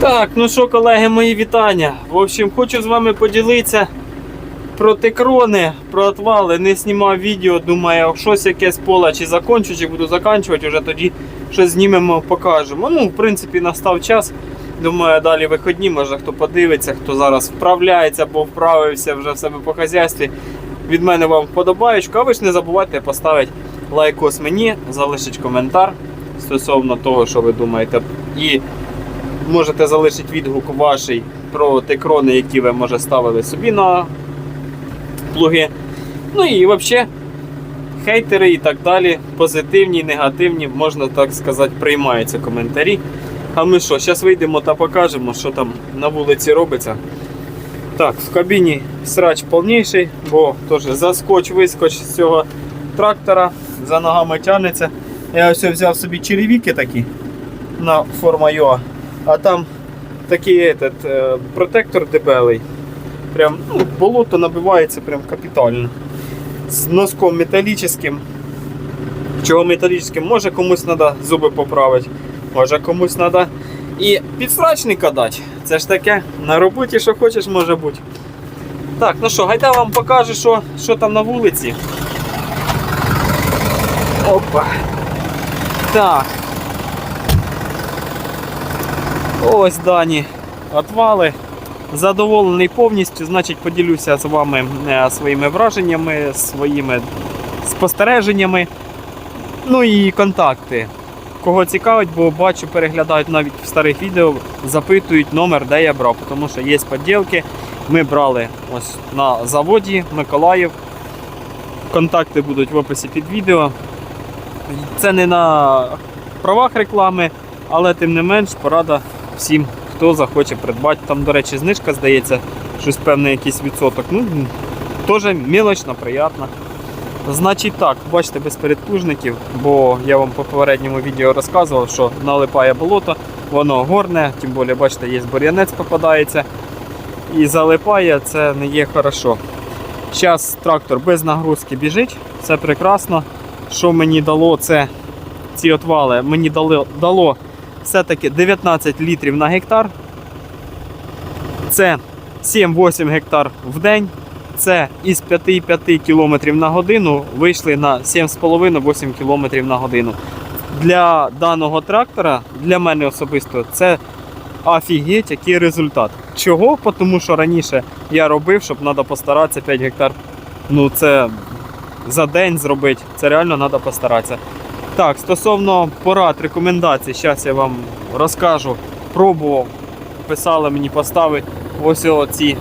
Так, ну що, колеги, мої вітання. В общем, хочу з вами поділитися про текрони, про отвали. Не знімав відео, думаю, щось якесь поле чи закончу, чи буду заканчувати, вже тоді щось знімемо, покажемо. Ну, в принципі, настав час. Думаю, далі виходні, може хто подивиться, хто зараз вправляється або вправився вже в себе по хазяйстві. Від мене вам вподобаєчку, а ви ж не забувайте поставити лайкос мені, залишити коментар стосовно того, що ви думаєте. І можете залишити відгук ваший про текрони, які ви може ставили собі на плуги. Ну і взагалі хейтери і так далі, позитивні, негативні, можна так сказати, приймаються коментарі. А ми що, зараз вийдемо та покажемо, що там на вулиці робиться. Так, в кабіні срач повніший, бо теж заскоч, вискоч з цього трактора, за ногами тягнеться. Я ось взяв собі черевіки такі на форма Йоа. А там такий этот, е, протектор дебелий. Прям ну, болото набивається прям капітально. З носком металічним. Чого металічним? Може комусь треба зуби поправити, може комусь треба і підсрачника дати. Це ж таке, на роботі що хочеш може бути. Так, ну що, гайда вам покажу, що, що там на вулиці. Опа. Так. Ось дані отвали. Задоволений повністю, значить поділюся з вами е, своїми враженнями, своїми спостереженнями. Ну і контакти. Кого цікавить, бо бачу, переглядають навіть в старих відео, запитують номер, де я брав, тому що є поділки. Ми брали ось на заводі Миколаїв. Контакти будуть в описі під відео. Це не на правах реклами, але тим не менш порада всім, хто захоче придбати. Там, до речі, знижка здається, щось певний якийсь відсоток. Ну, теж мілочно, приємно. Значить так, бачите, без передплужників, бо я вам по попередньому відео розказував, що налипає болото, воно горне, тим більше, бачите, є бур'янець попадається. І залипає, це не є хорошо. Зараз трактор без нагрузки біжить, це прекрасно. Що мені дало це ці отвали? Мені дало, дало все-таки 19 літрів на гектар. Це 7-8 гектар в день. Це із 5,5 км на годину вийшли на 7,5-8 км на годину. Для даного трактора, для мене особисто, це офігеть, який результат. Чого? Тому що раніше я робив, щоб треба постаратися 5 гектар. Ну це за день зробити. Це реально треба постаратися. Так, стосовно порад, рекомендацій, зараз я вам розкажу. Пробував, писали мені поставити ось ці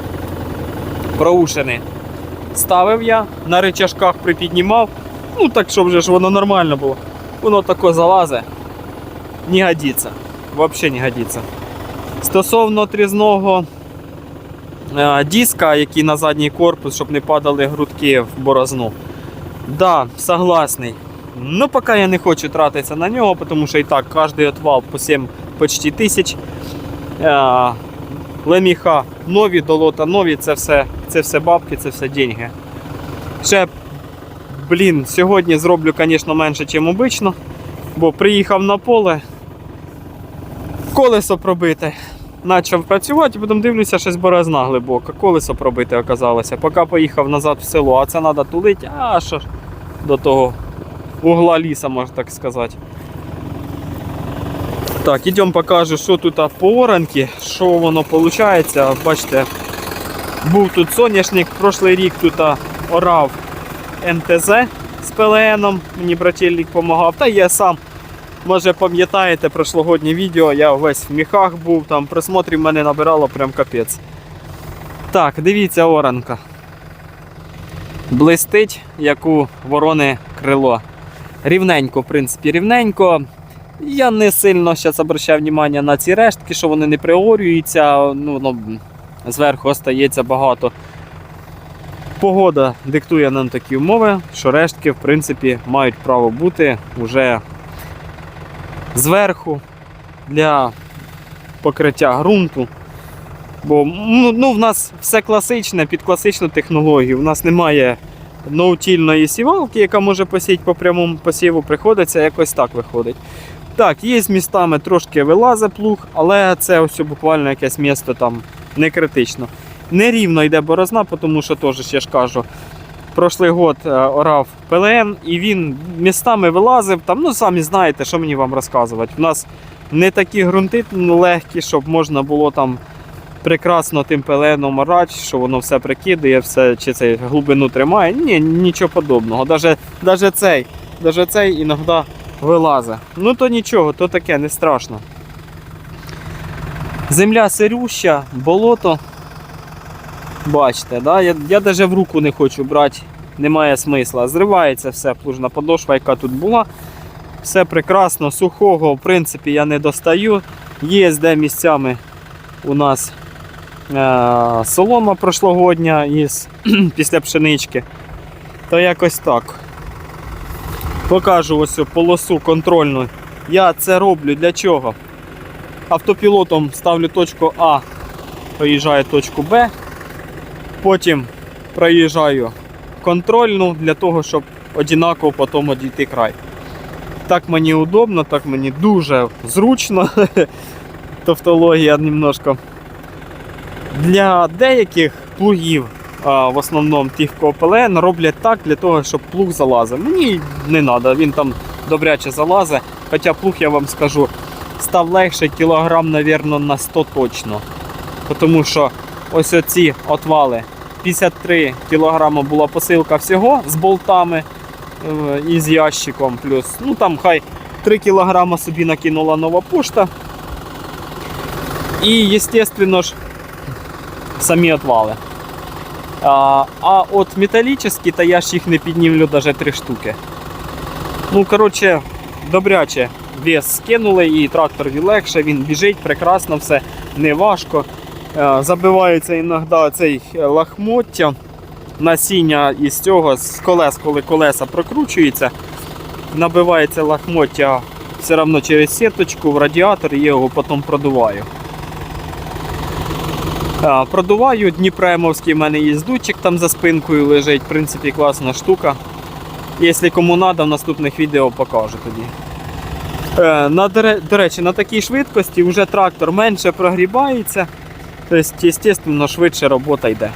проушини. Ставив я, на речашках припіднімав. Ну так, щоб вже ж воно нормально було. Воно тако залазить. Не годиться. Взагалі не годиться. Стосовно трізного е, диска, який на задній корпус, щоб не падали грудки в борозну. Да, согласний. Ну, поки я не хочу тратитися на нього, тому що і так кожний отвал по 7 почти тисяч. Е, Леміха нові, долота нові, це все, це все бабки, це все деньги. Ще, блін, сьогодні зроблю, звісно, менше, ніж обично, бо приїхав на поле, колесо пробите. Почав працювати, потім дивлюся, щось борозна глибока. Колесо пробите оказалося. Поки поїхав назад в село, а це треба тулити, а що до того угла ліса, можна так сказати. Так, ідемо покажу, що тут по оранки, що воно виходить. Бачите, був тут соняшник, прошлий рік тут орав НТЗ з ПЛНом, мені брательник допомагав. Та я сам, може пам'ятаєте прошлогоднє відео, я весь в міхах був, там просмотрів мене набирало прям капець. Так, дивіться оранка. Блистить, як у ворони крило. Рівненько, в принципі, рівненько. Я не сильно зараз обращаю увагу на ці рештки, що вони не приорюються, ну, ну, зверху остається багато. Погода диктує нам такі умови, що рештки в принципі, мають право бути вже зверху для покриття ґрунту. Бо ну, ну, в нас все класичне під класичну технологію. У нас немає ноутільної сівалки, яка може посіяти по прямому посіву, приходиться якось так виходить. Так, є містами трошки вилазить плуг, але це ось буквально якесь місто там не критично. Нерівно йде борозна, тому що теж я ж кажу. Прошлий год е, орав ПЛН і він містами вилазив. Там, ну самі знаєте, що мені вам розказувати. У нас не такі ґрунти легкі, щоб можна було там прекрасно тим пеленом орати, що воно все прикидає, все, чи це глибину тримає. Ні, нічого подобного. Даже, даже цей, даже цей іноді вилазить. Ну то нічого, то таке, не страшно. Земля сирюща, болото. Бачите, да? я, я навіть в руку не хочу брати, немає смисла. Зривається все, плужна подошва, яка тут була. Все прекрасно, сухого, в принципі, я не достаю. Є де місцями у нас солома прошлогодня із, після пшенички. То якось так. Покажу ось полосу контрольну. Я це роблю для чого? Автопілотом ставлю точку А, проїжджаю точку Б. Потім проїжджаю контрольну для того, щоб однаково потім одійти край. Так мені удобно, так мені дуже зручно. Тавтологія немножко. Для деяких плугів, в основному тих в ПЛН, роблять так для того, щоб плуг залазив. Мені не треба, він там добряче залазить. Хоча плуг, я вам скажу, став легше кілограм, мабуть, на 100 точно. Тому що ось оці отвали 53 кг була посилка всього з болтами е, і з ящиком. Плюс, ну там хай 3 кг собі накинула нова пошта. І, звісно ж, самі отвали. А, а от металічні, то я ж їх не піднімлю навіть 3 штуки. Ну, коротше, добряче вес скинули і трактор легше, він біжить прекрасно, все не важко. Е, Забивається іноді цей лахмоття, насіння із цього, з колес, коли колеса прокручуються, набивається лахмоття все одно через сіточку в радіатор і я його потім продуваю. Продуваю Дніпремовський, в мене є дутчик там за спинкою лежить, в принципі, класна штука. Якщо кому треба, в наступних відео покажу тоді. Е, На, до речі, на такій швидкості вже трактор менше прогрібається. Тобто, звісно, швидше робота йде.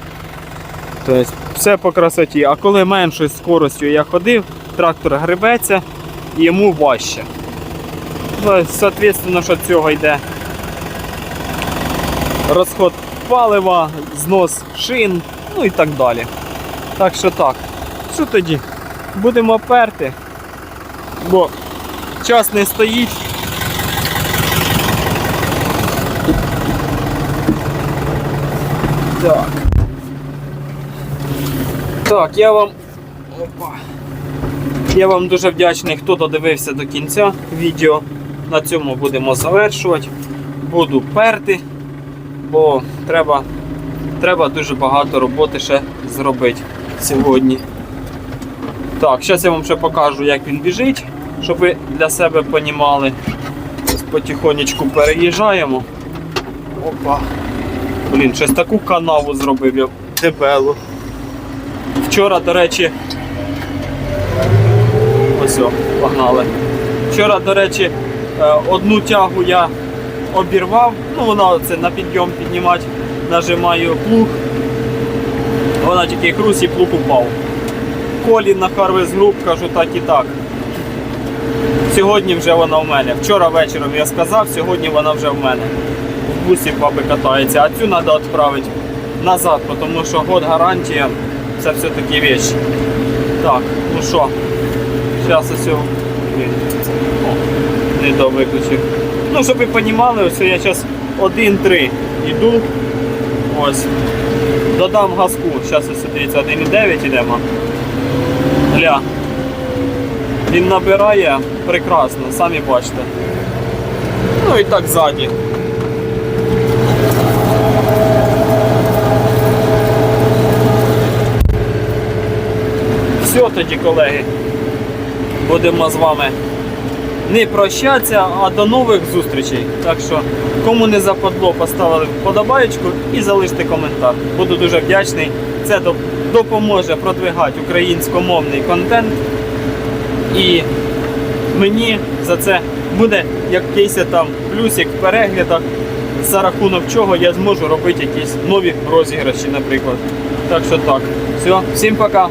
Тобто, все по красоті. А коли меншою скоростю я ходив, трактор гребеться і йому важче. Соответственно, що цього йде розход палива, знос шин, ну і так далі. Так що так. Що тоді? Будемо перти, бо час не стоїть. Так. Так, я вам. Опа. Я вам дуже вдячний, хто додивився до кінця відео. На цьому будемо завершувати. Буду перти, бо треба, треба дуже багато роботи ще зробити сьогодні. Так, зараз я вам ще покажу, як він біжить, щоб ви для себе понімали. Потихонечку переїжджаємо. Опа. Блін, щось таку канаву зробив я дебелу. Вчора, до речі. Ось, о, погнали. Вчора, до речі, е, одну тягу я обірвав. Ну, вона це на підйом піднімати, нажимаю плуг. Вона тільки хрусь і плуг упав. Колі на Harvest Group, кажу так і так. Сьогодні вже вона в мене. Вчора вечором я сказав, сьогодні вона вже в мене. В бусі баби катається, а цю треба відправити назад, тому що год гарантія це все-таки вещь. Так, ну що, зараз ось. не до виключив. Ну, щоб ви розуміли, ось я зараз 1-3 йду. Ось. Додам газку. Зараз ось дивіться 1,9 йдемо. Гля. Він набирає прекрасно, самі бачите. Ну і так ззаді. Все тоді, колеги. Будемо з вами не прощатися, а до нових зустрічей. Так що, кому не западло, поставили вподобаєчку і залиште коментар. Буду дуже вдячний. Це допоможе продвигати українськомовний контент. І мені за це буде якийсь там плюсик в переглядах, за рахунок чого я зможу робити якісь нові розіграші, наприклад. Так що так. Все, всім пока.